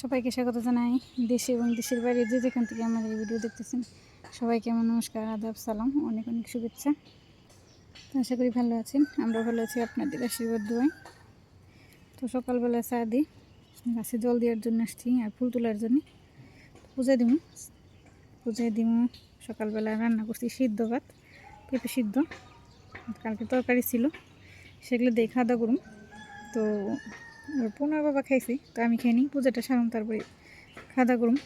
সবাইকে স্বাগত জানাই। দেশে এবং দেশের বাইরে যে যেখান থেকে আমার এই ভিডিও দেখতেছেন, সবাইকে আমার নমস্কার, আদাব, সালাম, অনেক অনেক শুভেচ্ছা। আশা করি ভালো আছেন আমরা ভালো আছি আপনাদের আশীর্বাদ দোয়াই তো সকালবেলা চা দিই, গাছে জল দেওয়ার জন্য আসছি আর ফুল তোলার জন্য। পূজা দিব পূজায় দিব সকালবেলা রান্না করছি সিদ্ধ ভাত, পেঁপে সিদ্ধ। কালকে তরকারি ছিল, সেগুলো দিয়ে খাওয়া দাওয়া করুন। তো পুনর বাবা খাইছি, তো আমি খাই নি। পূজাটা সারুম, তারপরে দাওয়া করুম।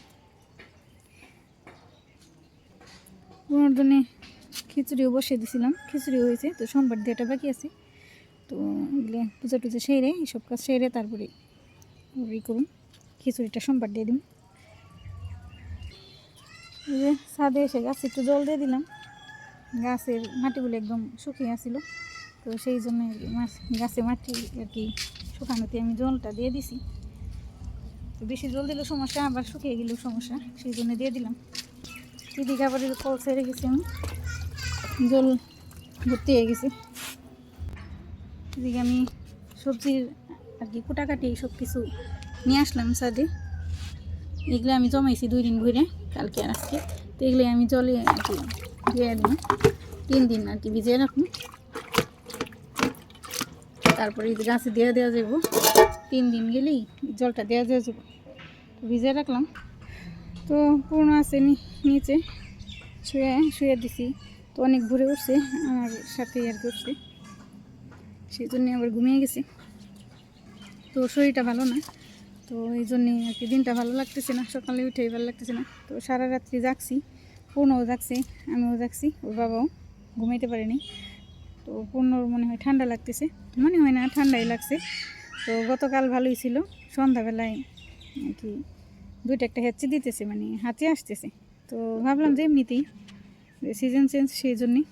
পুনর জন্য খিচুড়িও বসিয়ে দিছিলাম খিচুড়ি হয়েছে, তো সোমবার দিয়েটা বাকি আছে। তো এগুলো পূজা টুজা সেরে, এইসব কাজ সেরে তারপরে ই করুন খিচুড়িটা সোমবার দিয়ে দিন ছাদে এসে গাছে একটু জল দিয়ে দিলাম। গাছের মাটিগুলো একদম শুকিয়ে আসছিল তো সেই জন্য মাছ, গাছে মাটি আর কি শুকানোতে আমি জলটা দিয়ে দিছি। তো বেশি জল দিলেও সমস্যা, আবার শুকিয়ে গেলেও সমস্যা, সেই জন্য দিয়ে দিলাম। এদিকে আবার কল ছেড়ে গেছি আমি জল ভর্তি হয়ে গেছে। এদিকে আমি সবজির আর কি কুটাকাটি সব কিছু নিয়ে আসলাম সাদে এগুলো আমি জমাইছি দুই দিন ঘুরে, কালকে আর আজকে। তো এগুলো আমি জলে আর কি ধুয়ে দিলাম। তিন দিন আর কি ভিজিয়ে রাখুন তারপরে গাছে দেওয়া দেওয়া যাব তিন দিন গেলেই জলটা দেওয়া দেওয়া যাব ভিজে রাখলাম। তো পুরনো আছে নিচে, শুয়ে শুয়ে দিছি। তো অনেক ঘুরে উঠছে, আমার সাথে আর কি উঠছে। সেই জন্যে আবার ঘুমিয়ে গেছি। তো শরীরটা ভালো না। তো এই জন্যে আর কি দিনটা ভালো লাগতেছে না। সকালে উঠেই ভালো লাগতেছে না। তো সারা রাত্রি জাগছি পূর্ণও জাগছে, আমিও জাগছি, ওর বাবাও ঘুমাইতে পারেনি। তো পূর্ণর মনে হয় ঠান্ডা লাগতেছে। মনে হয় না, ঠান্ডাই লাগছে। তো গতকাল ভালোই ছিল। সন্ধ্যাবেলায় কি দুইটা একটা হেঁচে দিতেছে মানে হাতে আসতেছে। তো ভাবলাম যে এমনিতেই সিজন চেঞ্জ সেই জন্যে।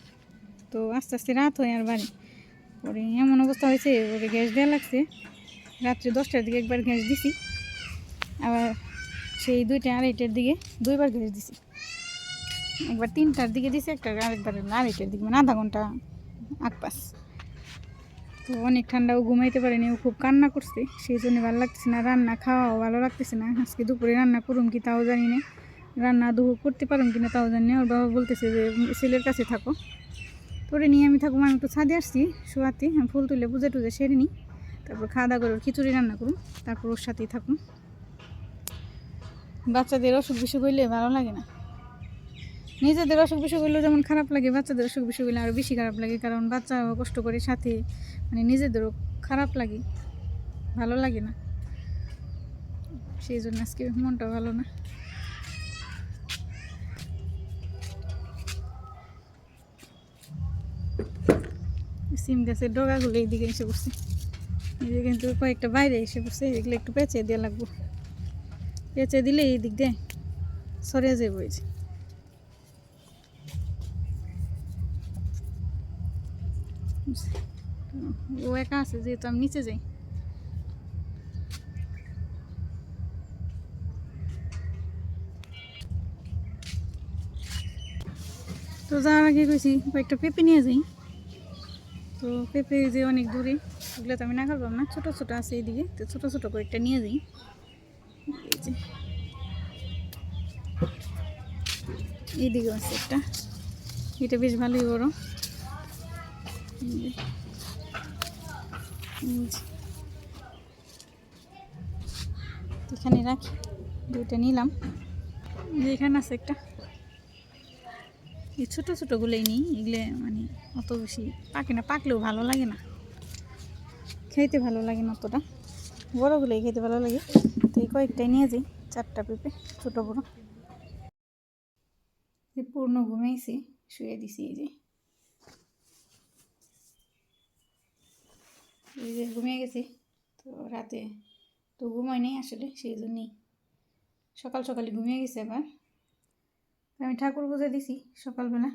তো আস্তে আস্তে রাত হয় আর বাড়ি। পরে এমন অবস্থা হয়েছে, ওরে গ্যাস দেওয়া লাগছে। রাত্রে দশটার দিকে একবার গ্যাস দিছি। আবার সেই দুইটা আড়াইটার দিকে দুইবার গ্যাস দিছি। একবার তিনটার দিকে দিছি একটা আরেকবার আড়াইটার দিকে মানে আধা ঘণ্টা আকপাস তো অনেক ঠান্ডাও ঘুমাইতে পারেনি, ও খুব কান্না করছে, সেই জন্য ভালো লাগতেছে না, রান্না খাওয়াও ভালো লাগতেছে না। আজকে দুপুরে রান্না করুম কি তাও জানি না, রান্না দুপুর করতে পারুম কি না তাও জানি না। ওর বাবা বলতেছে যে, ছেলের কাছে থাকো। তোরে নিয়ে আমি থাকুম, আমি একটু ছাদে আসছি শোয়াতে, আমি ফুল তুলে পুজো টুজে সেরে নিই, তারপর খাওয়া দাওয়া করে খিচুড়ি রান্না করুন তারপর ওর সাথেই থাকুন বাচ্চাদের অসুখ বিসুখ হইলে ভালো লাগে না। নিজেদের অসুখ হইলেও যেমন খারাপ লাগে, বাচ্চাদের অসুখ বিসুখ হইলে আরও বেশি খারাপ লাগে, কারণ বাচ্চা কষ্ট করে সাথে মানে নিজেদেরও খারাপ লাগে, ভালো লাগে না। সেই জন্য আজকে মনটা ভালো না। সিম গাছের ডগাগুলো এইদিকে এসে এই যে কিন্তু কয়েকটা বাইরে এসে পড়ছে, এগুলো একটু পেঁচে দেওয়া লাগবো। পেঁচে দিলে এই দিক দিয়ে সরে যাব এই যে। ও একা আছে, যেহেতু আমি নিচে যাই। তো যাওয়ার আগে কইছি, কয়েকটা পেঁপে নিয়ে যাই। তো পেঁপে যে অনেক দূরে, ওগুলো তো আমি না পারলাম না ছোটো ছোটো আছে এইদিকে, তো ছোটো ছোটো কয়েকটা নিয়ে যাই। এইদিকে আছে একটা। এটা বেশ ভালোই বড়। এখানে রাখি, দুইটা নিলাম। এখানে আছে একটা। এই ছোটো ছোটোগুলোই নিই, এগুলো মানে অত বেশি পাকে না, পাকলেও ভালো লাগে না। খেতে ভালো লাগে না অতটা। বড়োগুলোই খেতে ভালো লাগে। তো এই কয়েকটাই নিয়ে যাই, চারটা পেঁপে, ছোটো বড়ো। পূর্ণ ঘুমাইছি শুয়ে দিছি এই যে। এই যে ঘুমিয়ে গেছি। তো রাতে তো ঘুমাই নেই আসলে, সেই জন্যই। সকাল সকালে ঘুমিয়ে গেছে আবার। আমি ঠাকুর পূজা দিছি সকালবেলা।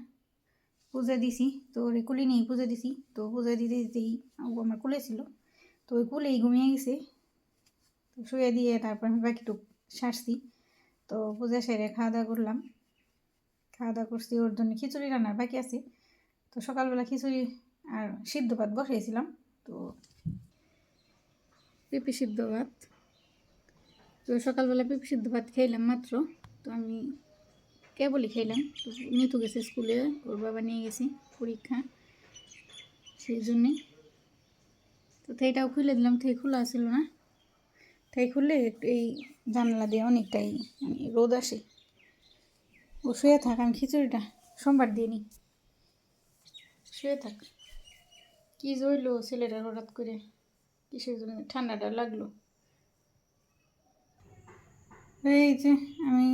পূজা দিছি, তো ওরে কুলি নিয়েই পূজা দিছি। তো পূজা দিতে দিতেই আমার কুলে ছিল। তো ওই কুলেই ঘুমিয়ে গেছে। তো শুয়ে দিয়ে তারপর আমি বাকিটুক সারছি। তো পূজা সেরে খাওয়া দাওয়া করলাম। খাওয়া দাওয়া করছি, ওর জন্য খিচুড়ি রান্নার বাকি আছে। তো সকালবেলা খিচুড়ি আর সিদ্ধ ভাত বসিয়েছিলাম। তো পেঁপে সিদ্ধ ভাত। তো সকালবেলা পেঁপে সিদ্ধ ভাত খাইলাম মাত্র। তো আমি কেবলই খাইলাম তো নিতু গেছে স্কুলে, ওর বাবা নিয়ে গেছে পরীক্ষা সেই জন্যে। তো সেইটাও খুলে দিলাম থেকে খোলা ছিল না। তাই খুললে এই জানলা দিয়ে অনেকটাই মানে রোদ আসে। ও শুয়ে থাক, আমি খিচুড়িটা সোমবার দিয়ে নিই। শুয়ে থাক। কী জইলো ছেলেটার হঠাৎ করে। কিসের জন্য? ঠান্ডাটা লাগল। এই যে আমি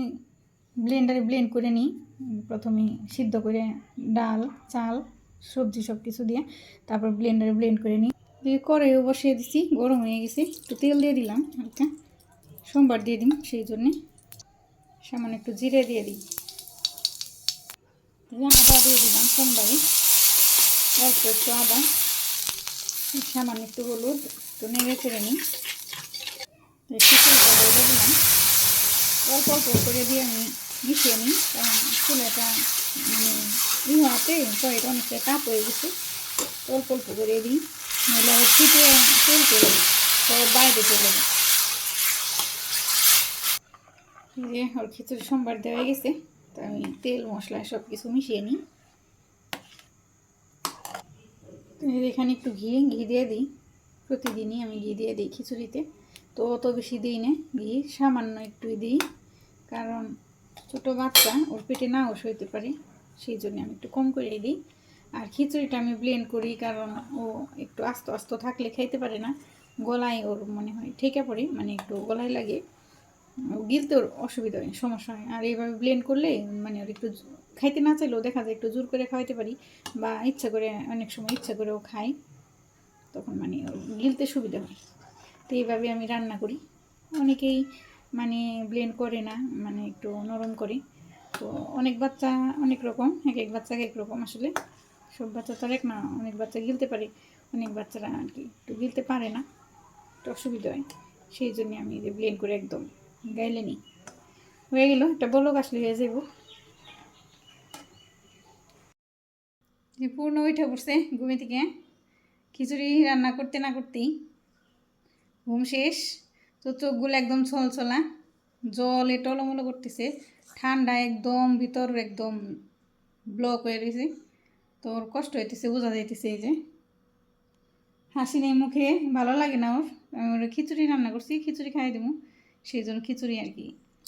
ব্লেন্ডারে ব্লেন্ড করে নিই। প্রথমে সিদ্ধ করে ডাল, চাল, সবজি সব কিছু দিয়ে তারপর ব্লেন্ডারে ব্লেন্ড করে নিই। দিয়ে কড়াইও বসিয়ে দিছি, গরম হয়ে গেছে। একটু তেল দিয়ে দিলাম, হালকা। সোমবার দিয়ে দিন সেই জন্যে। সামান্য একটু জিরে দিয়ে দিই। আদা দিয়ে দিলাম সোমবারে। অল্প একটু আদা। সামান্য একটু হলুদ। একটু নেড়ে চেড়ে নিই। খিচুড়িটা দিয়ে দিলাম। অল্প অল্প করে দিয়ে আমি মিশিয়ে নিই, কারণ চুলাটা মানে ই হওয়াতে কড়াইটা অনেকটা তাপ হয়ে গেছে। অল্প অল্প করে দিই আবার ফিটে তেল করে সব বাইরে চলে যায়। যে ওর খিচুড়ি সোমবার দেওয়া গেছে, তো আমি তেল, মশলা সব কিছু মিশিয়ে নিই। তো এখানে একটু ঘি ঘি দিয়ে দিই। প্রতিদিনই আমি ঘি দিয়ে দিই খিচুড়িতে। তো অত বেশি দিই না ঘি, সামান্য একটু দিই। কারণ ছোটো বাচ্চা, ওর পেটে নাও সইতে পারে, সেই জন্য আমি একটু কম করে দিই। আর খিচুড়িটা আমি ব্লেন্ড করি কারণ ও একটু আস্ত আস্ত থাকলে খাইতে পারে না। গলায় ওর মনে হয় ঠেকে পড়ে মানে একটু গলায় লাগে। গিলতে ওর অসুবিধা হয়, সমস্যা হয়। আর এইভাবে ব্লেন্ড করলে মানে ওর একটু খাইতে না চাইলেও দেখা যায় একটু জোর করে খাওয়াইতে পারি। বা ইচ্ছা করে, অনেক সময় ইচ্ছা করেও খাই। তখন মানে গিলতে সুবিধা হয়। তো এইভাবে আমি রান্না করি। অনেকেই মানে ব্লেন্ড করে না মানে একটু নরম করে। তো অনেক বাচ্চা অনেক রকম, এক এক বাচ্চা এক রকম আসলে। সব বাচ্চা তো এক না, অনেক বাচ্চা গিলতে পারে, অনেক বাচ্চারা আর কি একটু গিলতে পারে না। একটু অসুবিধা হয়। সেই জন্য আমি যে ব্লেন্ড করে একদম গাইলে নিই। হয়ে গেল, একটা বলক আসলে হয়ে যাব যে পূর্ণ উঠে পড়ছে ঘুমে থেকে খিচুড়ি রান্না করতে না করতেই ঘুম শেষ, তো চোখগুলো একদম ছলছলা, জলে টলমলো করতেছে, ঠান্ডা একদম ভিতর একদম ব্লক হয়ে রয়েছে তো ওর কষ্ট হইতেছে, বোঝা যাইতেছে এই যে। হাসি নেই মুখে, ভালো লাগে না ওর, আমি ওর খিচুড়ি রান্না করছি, খিচুড়ি খাই দেবো সেই জন্য খিচুড়ি আর কি,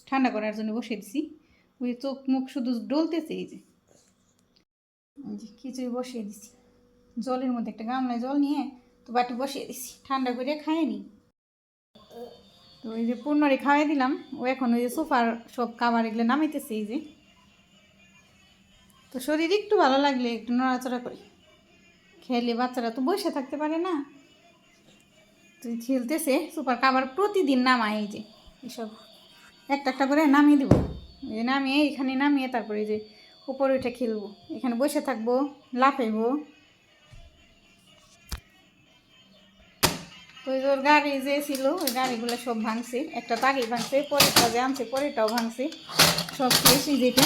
ঠান্ডা করার জন্য বসিয়ে দিছি। ওই চোখ মুখ শুধু ডলতেছে এই যে খিচুড়ি বসিয়ে দিছি। জলের মধ্যে একটা গামলায় জল নিয়ে তো বাটি বসিয়ে দিছি, ঠান্ডা করে খাইনি তো ওই যে পূর্ণরে খাওয়াই দিলাম, ও এখন ওই যে সোফার সব খাবার এগুলো নামাইতেছে এই যে। তো শরীর একটু ভালো লাগলে একটু নড়াচড়া করি। খেলে বাচ্চারা তো বসে থাকতে পারে না। তুই খেলতেছে সুপার খাবার প্রতিদিন নামায় এই যে, এসব একটা একটা করে নামিয়ে দেবো। যে নামিয়ে, এখানে নামিয়ে তারপরে এই যে উপরে উঠে খেলব। এখানে বসে থাকব, লাফাইবো। ওই ওর গাড়ি যে ছিল, ওই গাড়িগুলো সব ভাঙছে। একটা তো আগেই ভাঙছে, পরেরটা যে আনছে, পরেরটাও ভাঙছে। সব এই যেটা।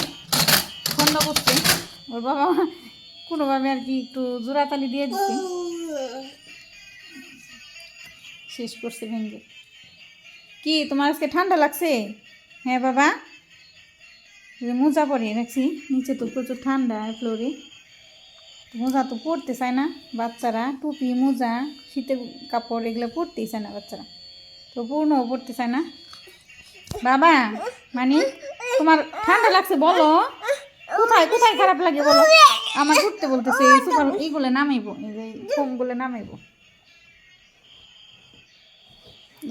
খন্ড করছে। ওর বাবা কোনোভাবে আর কি একটু জোড়াতালি দিয়ে দিচ্ছে। শেষ করছে ভেঙে। কি, তোমার আজকে ঠান্ডা লাগছে? হ্যাঁ বাবা। মোজা পরে রাখছি নিচে তো প্রচুর ঠান্ডা, ফ্লোরে। মোজা তো পরতে চায় না। বাচ্চারা টুপি, মোজা, শীতের কাপড় এগুলো পরতেই চায় না বাচ্চারা। তো পূর্ণও পরতে চায় না। বাবা মানে তোমার ঠান্ডা লাগছে বলো। কোথায় কোথায় খারাপ লাগে বলো? আমার ঘুরতে বলতেছে, এই সুপার, এইগুলো নামাইবো, এই যে ফোমগুলো নামাইবো।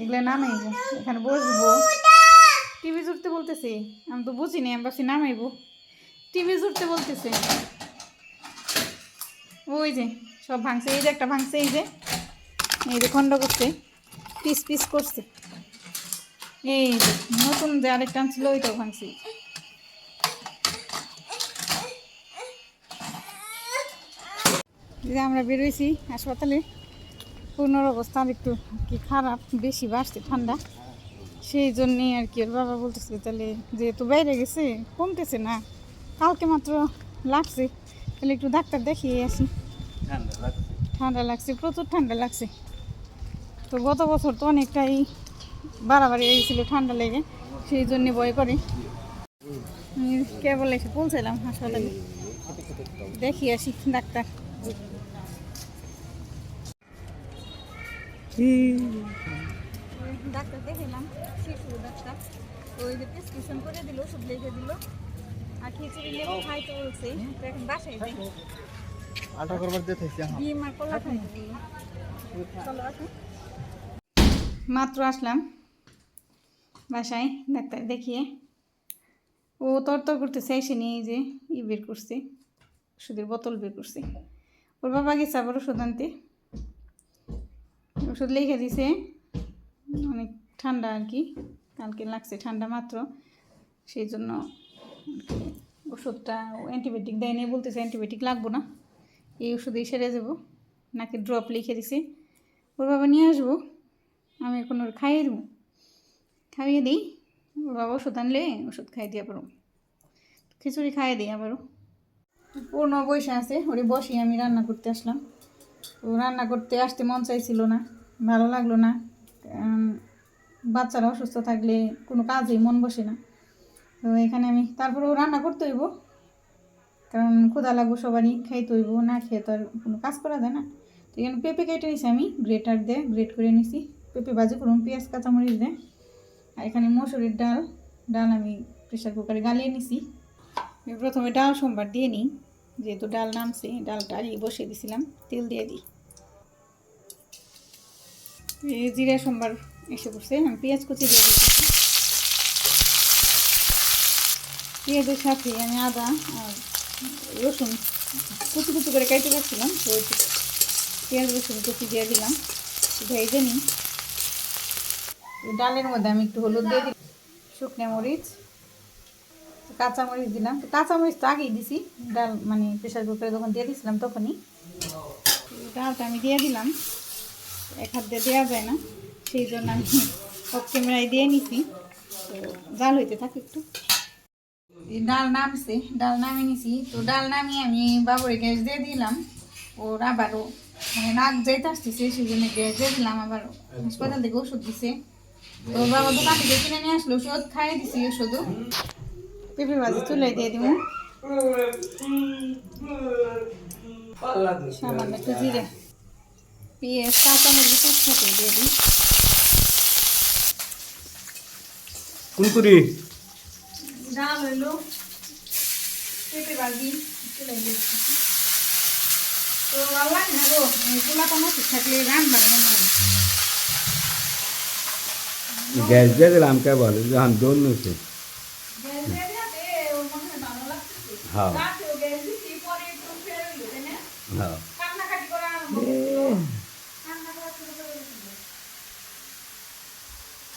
এগুলো নামাইবো, এখানে বসবো। টিভি জুড়তে বলতেছে, আমি তো বুঝিনি, আমি ভাবছি নামাইবো। টিভি জুড়তে বলতেছে। ওই যে, সব ভাঙছে। এই যে একটা ভাঙছে, এই যে। এই যে খণ্ড করছে। পিস পিস করছে। এই যে, নতুন যে আরেকটা ছিল ওইটাও ভাঙছে। যে আমরা বেরোইছি হাসপাতালে। পূর্ণর অবস্থা আর একটু কি খারাপ, বেশি বাড়ছে ঠান্ডা। সেই জন্যে আর কি, ওর বাবা বলতেছে, তাহলে যেহেতু বাইরে গেছে, কমতেছে না। কালকে মাত্র লাগছে। তাহলে একটু ডাক্তার দেখিয়ে আসি। ঠান্ডা লাগছে। প্রচুর ঠান্ডা লাগছে। তো গত বছর তো অনেকটাই বাড়াবাড়ি হয়েছিল ঠান্ডা লেগে সেই জন্য ভয় করে। আমি কেবল এসে পৌঁছালাম হাসপাতালে। দেখি আসি ডাক্তার। ডাক্তার দেখালাম শিশু ডাক্তার। ওই যে প্রেসক্রিপশন করে দিল ওষুধ লিখে দিল। আর খিচুড়ি লেবু খাইতে বলছে এখন বাসায় যাই। আটা করবার দিয়ে থাকছি হ্যাঁ মাত্র আসলাম। বাসায় ডাক্তার দেখিয়ে। ও তরতর করতেছে এসে নিয়ে যে ই বের করছে ওষুধের বোতল বের করছে। ওর বাবা গেছে আবার ওষুধ আনতে। ওষুধ লিখে দিছে অনেক ঠান্ডা আর কি কালকে লাগছে ঠান্ডা মাত্র। সেই জন্য ওষুধটা অ্যান্টিবায়োটিক দেয় নেই বলতেছে অ্যান্টিবায়োটিক লাগবো না। এই ওষুধেই সেরে যাব নাকি ড্রপ লিখে দিছে। ওর বাবা নিয়ে আসব। আমি এখন ওর খাইয়ে দেবো। খাইয়ে দিই। ওর বাবা ওষুধ আনলে ওষুধ খাই দিয়ে পারো খিচুড়ি খাইয়ে দিই আবারও। পূর্ণ বসে আছে। ওরে বসে, আমি রান্না করতে আসলাম। তো রান্না করতে আসতে মন চাইছিল না, ভালো লাগল না। বাচ্চারা অসুস্থ থাকলে কোনো কাজেই মন বসে না। তো এখানে আমি তারপরেও রান্না করতে হইব। কারণ ক্ষুধা লাগবো সবারই, খাইতে হইব, না খেয়ে তো আর কোনো কাজ করা যায় না। তো এখানে পেঁপে কেটে নিছি আমি, গ্রেটার দিয়ে গ্রেট করে নিছি। পেঁপে ভাজি করুন পেঁয়াজ, কাঁচামরিচ দিয়ে। আর এখানে মসুরির ডাল ডাল আমি প্রেশার কুকারে গালিয়ে নিছি। আমি প্রথমে ডাল সোমবার দিয়ে নিই, যেহেতু ডাল নামছে ডালটা আগে বসিয়ে দিছিলাম, তেল দিয়ে দিই। এই জিরা সোমবার এসে পড়ছে, আমি পেঁয়াজ কুচি দিয়ে দিচ্ছি পেঁয়াজের সাথে আমি আদা আর রসুন কুচি কুচি করে কেটে রাখছিলাম, তো পেঁয়াজ, রসুন কুচি দিয়ে দিলাম। ভেজে নিই। ডালের মধ্যে আমি একটু হলুদ দিয়ে দিই শুকনো মরিচ কাঁচা মরিচ দিলাম। তো কাঁচা মরিচ তো আগেই দিছি, ডাল মানে প্রেশার কুকারে যখন দিয়ে দিছিলাম তখনই। ডালটা আমি দিয়ে দিলাম, এক হাত দিয়ে দেওয়া যায় না, সেই জন্য আমি অফ ক্যামেরায় দিয়ে নিছি। তো জাল হইতে থাকে একটু। ডাল নামছে ডাল নামিয়ে নিছি। তো ডাল নামিয়ে আমি বাবুরে গ্যাস দিয়ে দিলাম। ওর আবারও মানে নাক যাইতে আসতেছে সেই জন্য গ্যাস দিয়ে দিলাম আবার হাসপাতাল থেকে ওষুধ দিছে। তো বাবা দোকান থেকে কিনে নিয়ে আসলো ওষুধ খাইয়ে দিছি ওষুধও। পেঁপে ভাজি চুলে দিয়ে দিব সামান্য একটু জিরে। পেঁয়াজ কাঁচা মরিচ একসাথে দিয়ে দিই। কুনকুরি ডাল হইল। পেঁপে ভাজি চুলে দিয়ে তো ভালো লাগে না গো? পোলা পানা থাকলে রান বাড়ে গ্যাস দিয়ে দিলাম কেবল যখন দৌড় নিচ্ছে হ্যাঁ হ্যাঁ।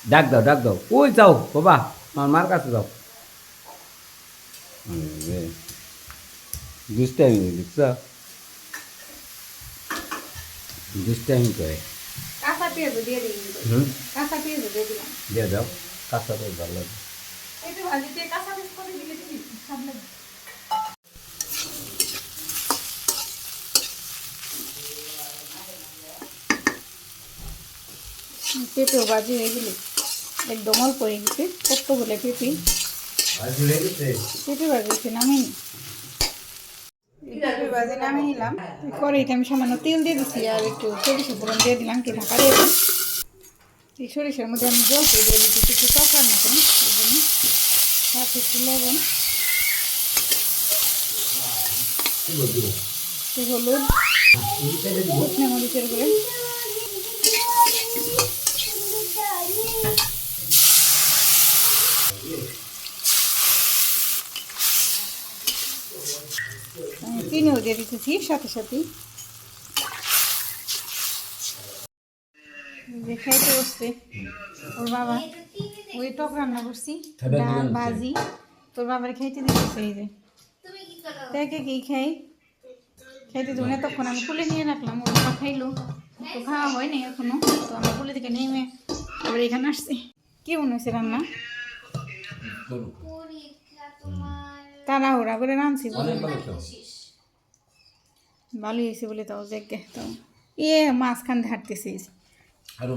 ডাক দাও ডাক দাও। ওই যাও বাবা আমার মার কাছে যাও। দেখছ দুষ্টাইমি করে কাঁচা পেঁয়াজ দিয়ে দিই হুম কাঁচা পেঁয়াজ দিয়ে দিলাম দিয়ে দাও কাঁচা তো ভালো লাগে পেঁপে ভাজিতে কাঁচা পেঁয়াজ করে দিলে কি স্বাদ লাগে পেঁপেও ভাজি হয়ে গেলে একদম অল্প হয়ে গেছে কত বলে পেঁপে পেঁপে ভাজি নামিয়ে পেঁপে ভাজি নামিয়ে নিলাম। কড়াইতে আমি সামান্য তেল দিয়ে দিচ্ছি আর একটু সরিষা ফোড়ন দিয়ে দিলাম একটু ঢাকা দিয়ে। এই সরিষার মধ্যে আমি জল দিয়ে দিচ্ছি কিছু টকার মতন এই জন্য সাথে একটু লবণ। হলুদ। মরিচের গুঁড়ো আমি চিনিও দিয়ে দিতেছি সাথে সাথে যে খাইতে বসছে ওর বাবা। ওই টক রান্না করছি ডাল ভাজি। তোর বাবার খাইতে দিতেছে এই যে। দেখে কি খাই? খাইতে দেবো না তখন আমি কুলে নিয়ে রাখলাম ওর বাবা খাইলো। তো খাওয়া হয়নি এখনও তো আমি কুলে থেকে নেমে আবার এখানে আসছি। কি হয়েছে রান্না? তাড়াহুড়া করে রাঁধছি। ভালোই হয়েছে বলে তাও দেখে তো ইয়ে মাঝখান দিয়ে হাঁটতেছিস। আর